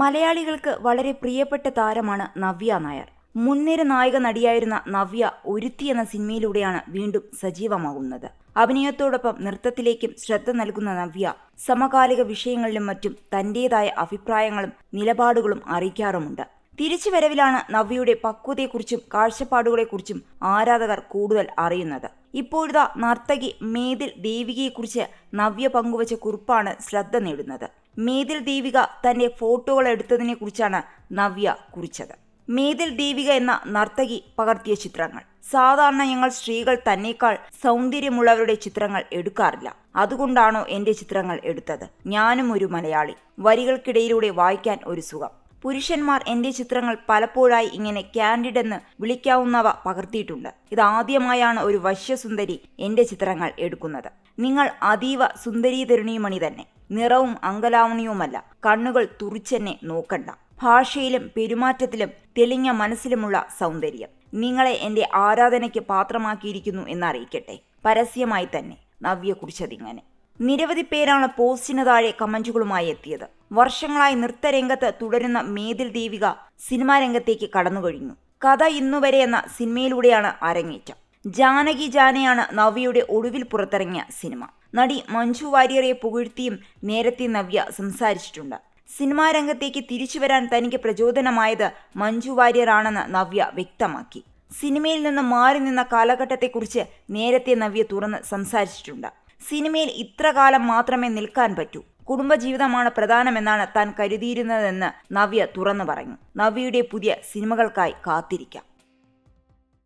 മലയാളികൾക്ക് വളരെ പ്രിയപ്പെട്ട താരമാണ് നവ്യ നായർ. മുൻനിര നായിക നടിയായിരുന്ന നവ്യ ഒരുത്തി എന്ന സിനിമയിലൂടെയാണ് വീണ്ടും സജീവമാകുന്നത്. അഭിനയത്തോടൊപ്പം നൃത്തത്തിലേക്കും ശ്രദ്ധ നൽകുന്ന നവ്യ സമകാലിക വിഷയങ്ങളിലും മറ്റും തന്റേതായ അഭിപ്രായങ്ങളും നിലപാടുകളും അറിയിക്കാറുമുണ്ട്. തിരിച്ചുവരവിലാണ് നവ്യയുടെ പക്വതയെക്കുറിച്ചും കാഴ്ചപ്പാടുകളെക്കുറിച്ചും ആരാധകർ കൂടുതൽ അറിയുന്നത്. ഇപ്പോഴത്തെ നർത്തകി മേതിൽ ദേവികയെക്കുറിച്ച് നവ്യ പങ്കുവച്ച കുറിപ്പാണ് ശ്രദ്ധ നേടുന്നത്. മേതിൽ ദീപിക തന്റെ ഫോട്ടോകൾ എടുത്തതിനെ കുറിച്ചാണ് നവ്യ കുറിച്ചത്. മേതിൽ ദീപിക എന്ന നർത്തകി പകർത്തിയ ചിത്രങ്ങൾ. സാധാരണ ഞങ്ങൾ സ്ത്രീകൾ തന്നേക്കാൾ സൗന്ദര്യമുള്ളവരുടെ ചിത്രങ്ങൾ എടുക്കാറില്ല. അതുകൊണ്ടാണോ എന്റെ ചിത്രങ്ങൾ എടുത്തത്? ഞാനും ഒരു മലയാളി. വരികൾക്കിടയിലൂടെ വായിക്കാൻ ഒരു സുഖം. പുരുഷന്മാർ എന്റെ ചിത്രങ്ങൾ പലപ്പോഴായി ഇങ്ങനെ കാൻഡിഡ് എന്ന് വിളിക്കാവുന്നവ പകർത്തിയിട്ടുണ്ട്. ഇതാദ്യമായാണ് ഒരു വശ്യസുന്ദരി എന്റെ ചിത്രങ്ങൾ എടുക്കുന്നത്. നിങ്ങൾ അതീവ സുന്ദരീതരുണിമണി തന്നെ നിറവും അങ്കലാവണിയുമല്ല. കണ്ണുകൾ തുറിച്ചെന്നെ നോക്കണ്ട. ഭാഷയിലും പെരുമാറ്റത്തിലും തെളിഞ്ഞ മനസ്സിലുമുള്ള സൗന്ദര്യം. നിങ്ങളെ എന്റെ ആരാധനയ്ക്ക് പാത്രമാക്കിയിരിക്കുന്നു എന്നറിയിക്കട്ടെ. പരസ്യമായി തന്നെ. നവ്യ കുറിച്ചതിങ്ങനെ നിരവധി പേരാണ് പോസ്റ്റിന് താഴെ കമന്റുകളുമായി എത്തിയത്. വർഷങ്ങളായി നൃത്തരംഗത്ത് തുടരുന്ന മേതിൽ ദേവിക സിനിമാ രംഗത്തേക്ക് കടന്നുകഴിഞ്ഞു. കഥ ഇന്നുവരെ എന്ന സിനിമയിലൂടെയാണ് അരങ്ങേറ്റം. ജാനകി ജാനയാണ് നവ്യയുടെ ഒടുവിൽ പുറത്തിറങ്ങിയ സിനിമ. നടി മഞ്ജു വാര്യറെ പുകഴ്ത്തിയും നേരത്തെ നവ്യ സംസാരിച്ചിട്ടുണ്ട്. സിനിമാ രംഗത്തേക്ക് തിരിച്ചു വരാൻ തനിക്ക് പ്രചോദനമായത് മഞ്ജു വാര്യറാണെന്ന് നവ്യ വ്യക്തമാക്കി. സിനിമയിൽ നിന്ന് മാറി നിന്ന കാലഘട്ടത്തെക്കുറിച്ച് നേരത്തെ നവ്യ തുറന്ന് സംസാരിച്ചിട്ടുണ്ട്. സിനിമയിൽ ഇത്ര കാലം മാത്രമേ നിൽക്കാൻ പറ്റൂ. കുടുംബജീവിതമാണ് പ്രധാനമെന്നാണ് താൻ കരുതിയിരുന്നതെന്ന് നവ്യ തുറന്നു പറഞ്ഞു. നവ്യയുടെ പുതിയ സിനിമകൾക്കായി കാത്തിരിക്കാം.